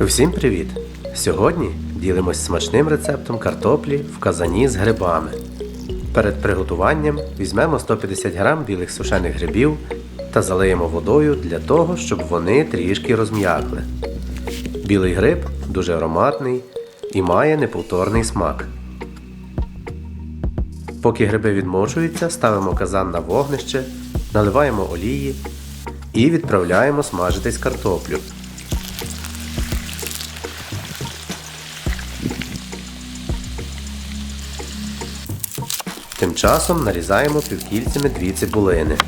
Всім привіт! Сьогодні ділимось смачним рецептом картоплі в казані з грибами. Перед приготуванням візьмемо 150 г білих сушених грибів та залиємо водою для того, щоб вони трішки розм'якли. Білий гриб дуже ароматний і має неповторний смак. Поки гриби відмочуються, ставимо казан на вогнище, наливаємо олії і відправляємо смажитись картоплю. Тим часом нарізаємо півкільцями дві цибулини.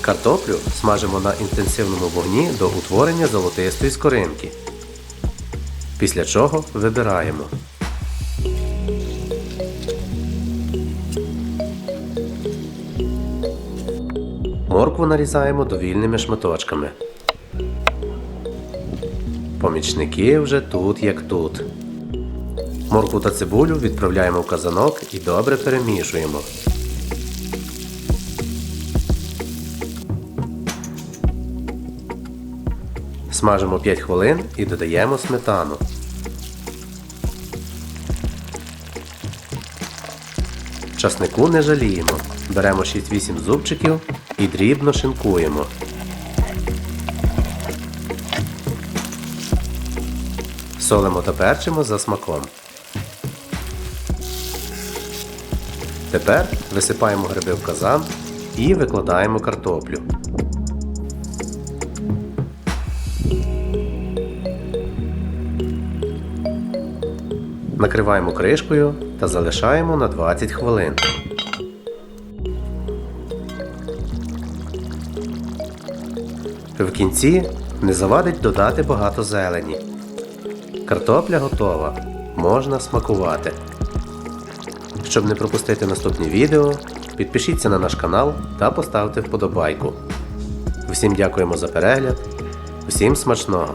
Картоплю смажимо на інтенсивному вогні до утворення золотистої скоринки. Після чого вибираємо. Моркву нарізаємо довільними шматочками. Помічники вже тут як тут. Моркву та цибулю відправляємо в казанок і добре перемішуємо. Смажимо 5 хвилин і додаємо сметану. Часнику не жаліємо. Беремо 6-8 зубчиків і дрібно шинкуємо. Солимо та перчимо за смаком. Тепер висипаємо гриби в казан і викладаємо картоплю. Накриваємо кришкою та залишаємо на 20 хвилин. В кінці не завадить додати багато зелені. Картопля готова. Можна смакувати. Щоб не пропустити наступні відео, підпишіться на наш канал та поставте вподобайку. Всім дякуємо за перегляд. Всім смачного!